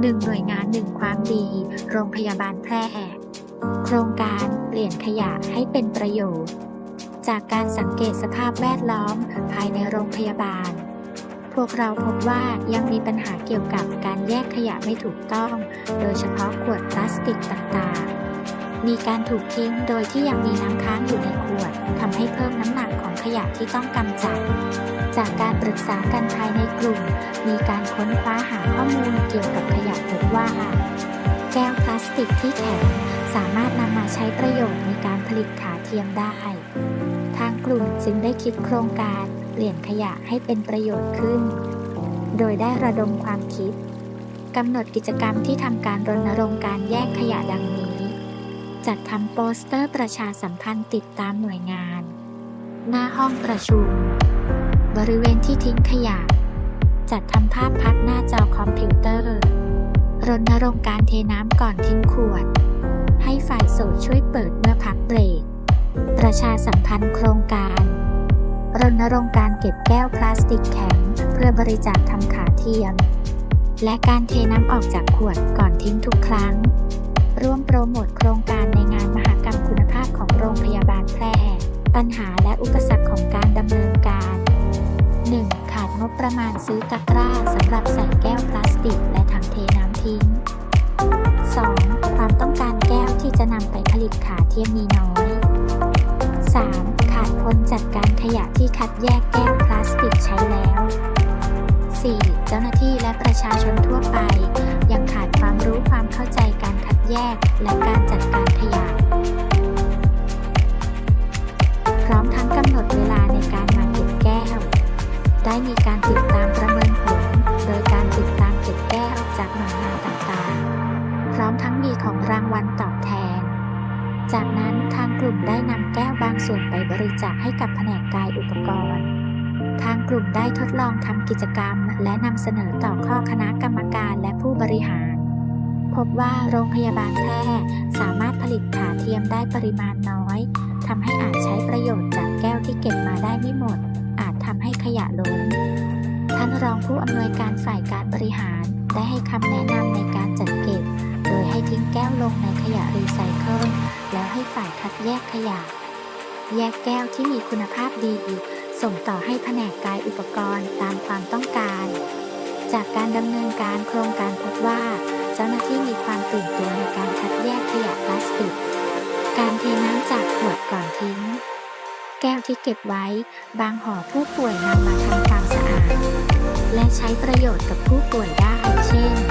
หนึ่งหน่วยงานหนึ่งความดี โรงพยาบาลแพร่ โครงการเปลี่ยนขยะให้เป็นประโยชน์ จากการสังเกตสภาพแวดล้อมภายในโรงพยาบาล พวกเราพบว่ายังมีปัญหาเกี่ยวกับการแยกขยะไม่ถูกต้อง โดยเฉพาะขวดพลาสติกต่างๆ มีการถูกทิ้งโดยที่ยังมีน้ำค้างอยู่ในขวดทำให้เพิ่มน้ำหนักของขยะที่ต้องกำจัด จากการปรึกษากันภายในกลุ่ม มีการค้นคว้าหาข้อมูลเกี่ยวกับขยะพบว่า แก้วพลาสติกที่แข็งสามารถนำมาใช้ประโยชน์ในการผลิตขาเทียมได้ ทางกลุ่มจึงได้คิดโครงการเปลี่ยนขยะให้เป็นประโยชน์ขึ้น โดยได้ระดมความคิดกำหนดกิจกรรมที่ทำการรณรงค์การแยกขยะดังนี้ จัดทำโปสเตอร์ประชาสัมพันธ์ติดตามหน่วยงาน หน้าห้องประชุม บริเวณที่ทิ้งขยะ จัดทำภาพพักหน้าจอคอมพิวเตอร์ รณรงค์การเทน้ำก่อนทิ้งขวด ให้ฝ่ายโสดช่วยเปิดเมื่อพักเบรก ประชาสัมพันธ์โครงการ รณรงค์การเก็บแก้วพลาสติกแข็ง เพื่อบริจาคทำขาเทียม และการเทน้ำออกจากขวดก่อนทิ้งทุกครั้ง ร่วมโปรโมทโครงการในงานมหกรรมคุณภาพของโรงพยาบาลแพร่ปัญหาและอุปสรรคของการดำเนินการ งบประมาณซื้อตะกร้าสำหรับใส่แก้วพลาสติก และถังเทน้ำทิ้ง 2. ความต้องการแก้วที่จะนำไปผลิตขาเทียมมีน้อย 3. ขาดคนจัดการขยะที่คัดแยกแก้วพลาสติกใช้แล้ว 4. เจ้าหน้าที่และประชาชนทั่วไป ยังขาดความรู้ความเข้าใจการคัดแยกและการจัดการ มีการติดตามประเมินผล โดยการติดตามเก็บแก้วจากหน่วยงานต่างๆ พร้อมทั้งมีของรางวัลตอบแทน จากนั้นทางกลุ่มได้นำแก้วบางส่วนไปบริจาคให้กับแผนกกายอุปกรณ์ ทางกลุ่มได้ทดลองทำกิจกรรม และนำเสนอต่อข้อคณะกรรมการและผู้บริหาร พบว่าโรงพยาบาลแพร่สามารถผลิตขาเทียมได้ปริมาณน้อยทำให้อาจใช้ประโยชน์จากแก้วที่เก็บมาได้ไม่หมด อาจทำให้ขยะล้น ท่านรองผู้อำนวยการฝ่ายการบริหารได้ให้คำแนะนำในการจัดเก็บ โดยให้ทิ้งแก้วลงในขยะรีไซเคิลแล้วให้ฝ่ายคัดแยกขยะ แยกแก้วที่มีคุณภาพดี ส่งต่อให้แผนกกายอุปกรณ์ตามความต้องการ จากการดำเนินการโครงการพบว่า เจ้าหน้าที่มีความตื่นตัวในการคัดแยกขยะพลาสติก การเทน้ำจากขวดก่อนทิ้ง แก้วที่เก็บไว้ บางห่อผู้ป่วยนำมาทำความสะอาด และใช้ประโยชน์กับผู้ป่วยได้ เช่น